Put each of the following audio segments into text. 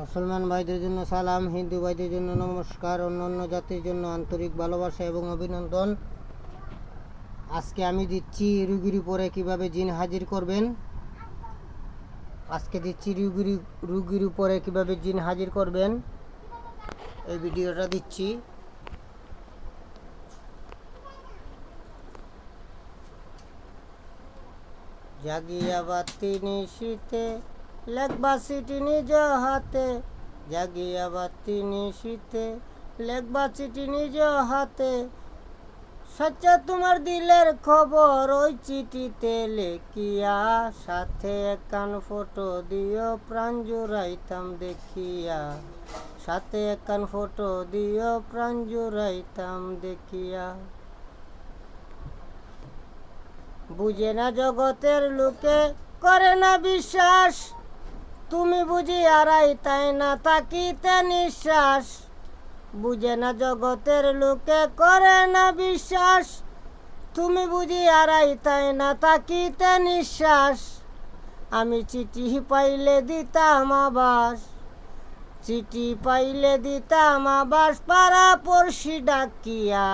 মুসলমান ভাইদের জন্য সালাম, হিন্দু ভাইদের জন্য নমস্কার অন্য অন্য জাতির জন্য আন্তরিক ভালোবাসা এবং অভিনন্দন। আজকে আমি দিচ্ছি রুগীর উপরে কীভাবে জিন হাজির করবেন। আজকে দিচ্ছি রুগীর রুগীর উপরে কীভাবে জিন হাজির করবেন। এই ভিডিওটা দিচ্ছি। জাগিয়া বাতি নিশীতে লেখবা চিঠি নিজ হাতে জাগিয়া বাতি নিশীতে চিঠি নিজ হাতে সচ্চা তোমার দিলের খবর। ওই চিঠিতে লেখিয়া সাথে একান ফটো দিও, প্রাণ জুড়াইতাম দেখিয়া। সাথে একান ফটো দিও, প্রাণ জুড়াইতাম দেখিয়া। বুঝে না জগতের লোকে করে না বিশ্বাস। তুমি বুঝি আড়াই, তাই না তাকিতে নিঃশ্বাস? বুঝে না জগতের লোকে করে না বিশ্বাস। তুমি বুঝি আড়াই, তাই না তাকিতে নিঃশ্বাস? আমি চিঠি পাইলে দিতাম আবাস চিঠি পাইলে দিতাম আবাস পাড়া পড়শি ডাকিয়া।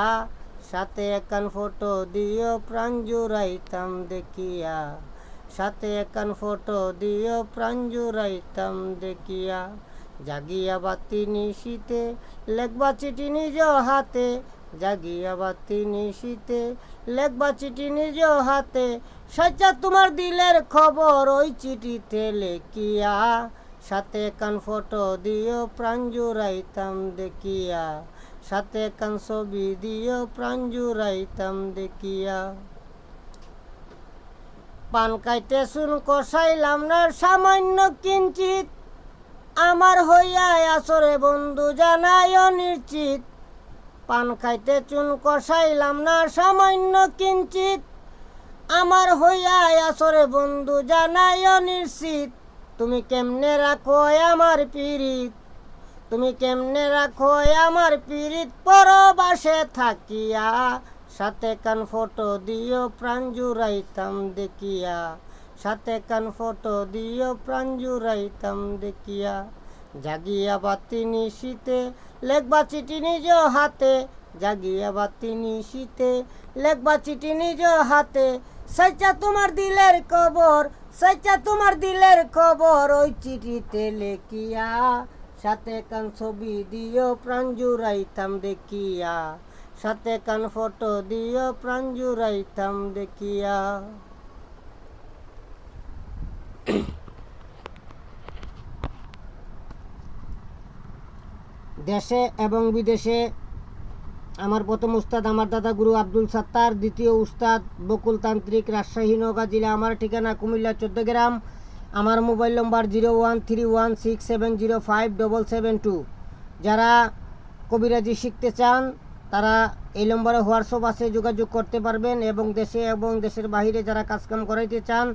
সাথে একান ফটো দিও, প্রাণ জুড়াইতাম দেখিয়া। সাথে একান ফটো দিও প্রাণ জুড়াইতাম দেখিয়া। জাগিয়া বাতি নিশীতে, লেখবা চিঠি নিজ হাতে। জাগিয়া বাতি নিশীতে, লেখবা চিঠি নিজ হাতে। সচ্চা তোমার দিলের খবর ওই চিঠিতে লেখিয়া। সাথে কান ফটো দিও প্রাণ জুড়াইতাম দেখিয়া। সাথে কান ছবি দিও প্রাণ জুড়াইতাম দেখিয়া। পান কাইতে শুন কষাইলাম না, সামান্য কিঞ্চিত। আমার হইয়া আসরে বন্ধু জানায় নিশ্চিত পান খাইতে চুন কষাইলাম না, সামান্য কিঞ্চিত। আমার হইয়া আসরে বন্ধু জানায় নিশ্চিত তুমি কেমনে রাখো আমার পিরিত? তুমি কেমনে রাখো আমার পিরিত? পরবাসে থাকিয়া সাথে কান ফটো দিও প্রাণ জুড়াইতাম দেখিয়া। সাথে কান ফটো দিও প্রাণ জুড়াইতাম দেখিয়া। জাগিয়া বাতি নিশীতে, লেখবা চিঠি নিজ হাতে। জাগিয়া বাতি নিশীতে, লেখবা চিঠি নিজ হাতে। সচ্চা তোমার দিলের খবর সচ্চা তোমার দিলের খবর ওই চিঠিতে লেখিয়া। সাথে কান ছবি দিও প্রাণ জুড়াইতাম দেখিয়া। সাথে কান ফটো দিও প্রাণ জুড়াইতাম দেখিয়া। দেশে এবং বিদেশে আমার প্রথম উস্তাদ আমার দাদা গুরু আব্দুল সাত্তার, দ্বিতীয় উস্তাদ বকুল তান্ত্রিক রাজশাহী নওগাঁ জেলা, আমার ঠিকানা কুমিল্লা চোদ্দ গ্রাম। আমার mobile number zero one three one six seven zero five double seven two. যারা কবিরাজি শিখতে চান তারা এই নম্বরে হোয়াটসঅ্যাপ আছে, যোগাযোগ করতে পারবেন এবং দেশে এবং দেশের বাইরে যারা কাজকাম করাইতে চান,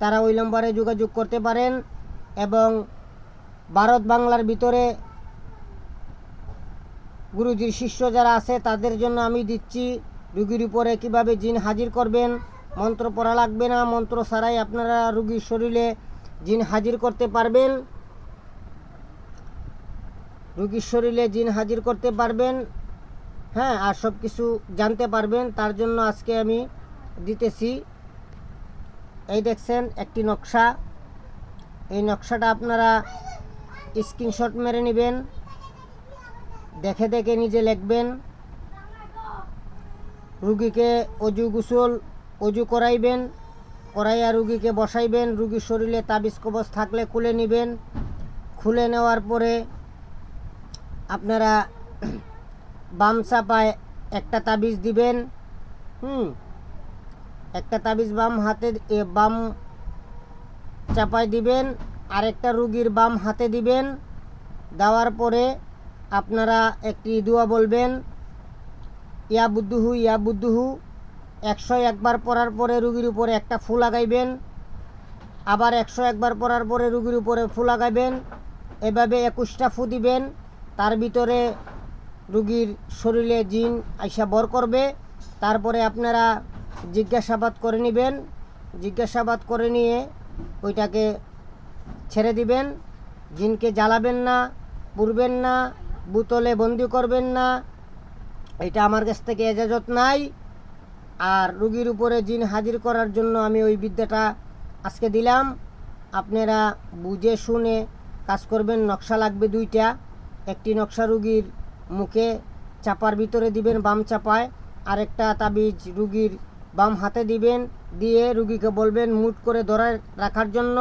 তারা ওই নম্বরে যোগাযোগ করতে পারেন এবং ভারত বাংলার ভিতরে গুরুজির শিষ্য যারা আছে, তাদের জন্য আমি দিচ্ছি। রুগীর উপরে কীভাবে জিন হাজির করবেন, মন্ত্র পড়া লাগবে না, মন্ত্র ছাড়াই আপনারা রুগীর শরীরে জিন হাজির করতে পারবেন। রুগীর শরীরে জিন হাজির করতে পারবেন। হ্যাঁ আর সব কিছু জানতে পারবেন। তার জন্য আজকে আমি দিতেছি। এই দেখছেন, একটি নকশা। এই নকশাটা আপনারা স্ক্রিনশট মেরে নেবেন। দেখে দেখে নিজে লিখবেন। রুগীকে অজু গুসল, অজু করাইবেন, করাইয়া রুগীকে বসাইবেন। রুগীর শরীরে তাবিজ কবচ থাকলে খুলে নেবেন। খুলে নেওয়ার পরে আপনারা বাম চাপায় একটা তাবিজ দিবেন। হুম, একটা তাবিজ বাম হাতে বাম চাপায় দিবেন, আরেকটা রুগীর বাম হাতে দিবেন। দেওয়ার পরে আপনারা একটি দোয়া বলবেন, ইয়া বুদ্ধুহু ইয়া বুদ্ধুহু। একশো একবার পড়ার পরে রুগীর উপরে একটা ফুল লাগাইবেন আবার একশো একবার পড়ার পরে রুগীর উপরে ফুল লাগাইবেন এভাবে একুশটা ফু দিবেন। তার ভিতরে রুগীর শরীরে জিন আইসা বর করবে, তারপরে আপনারা জিজ্ঞাসাবাদ করে নেবেন। জিজ্ঞাসাবাদ করে নিয়ে ওইটাকে ছেড়ে দিবেন। জিনকে জ্বালাবেন না পুরবেন না, বোতলে বন্দি করবেন না। এটা আমার কাছ থেকে এজাজত নাই। আর রুগীর উপরে জিন হাজির করার জন্য আমি ওই বিদ্যাটা আজকে দিলাম। আপনারা বুঝে শুনে কাজ করবেন। নকশা লাগবে দুইটা। একটি নকশা রুগীর মুখে চাপার ভিতরে দিবেন, বাম চাপায়। আরেকটা তাবিজ রুগীর বাম হাতে দিবেন, দিয়ে রুগীকে বলবেন মুট করে ধরে রাখার জন্য।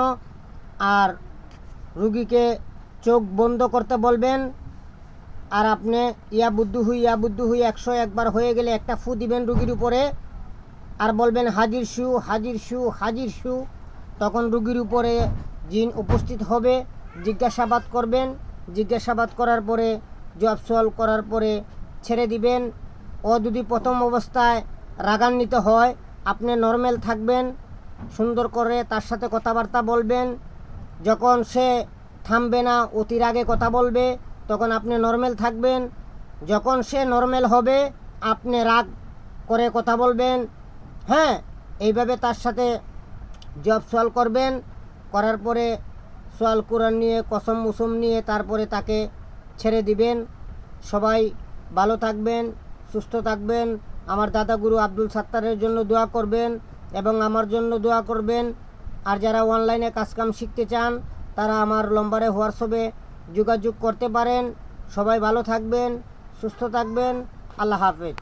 আর রুগীকে চোখ বন্ধ করতে বলবেন, আর আপনি ইয়া বুদ্ধু হুই, ইয়া বুদ্ধু হুই, একশো একবার হয়ে গেলে একটা ফু দিবেন রুগীর উপরে। আর বলবেন, হাজির শু হাজির শু হাজির শু তখন রুগীর উপরে জিন উপস্থিত হবে, জিজ্ঞাসাবাদ করবেন। জিজ্ঞাসাবাদ করার পরে জব সলভ করার পরে ছেড়ে দিবেন। ও যদি প্রথম অবস্থায় রাগান্বিত হয়, আপনি নর্মাল থাকবেন, সুন্দর করে তার সাথে কথাবার্তা বলবেন। যখন সে থামবে না, অতির আগে কথা বলবে, তখন আপনি নর্মাল থাকবেন। যখন সে নর্মাল হবে, আপনি রাগ করে কথা বলবেন। হ্যাঁ এইভাবে তার সাথে জব সল করবেন। করার পরে সোয়াল কোরআন নিয়ে, কসম মুসম নিয়ে, তারপরে তাকে ছেড়ে দিবেন। সবাই ভালো থাকবেন, সুস্থ থাকবেন। আমার দাদাগুরু আব্দুল সাত্তারের জন্য দোয়া করবেন এবং আমার জন্য দোয়া করবেন। আর যারা অনলাইনে কাজকাম শিখতে চান, তারা আমার লম্বারে হোয়াটসঅ্যাপে যোগাযোগ করতে পারেন। সবাই ভালো থাকবেন, সুস্থ থাকবেন। আল্লাহ হাফেজ।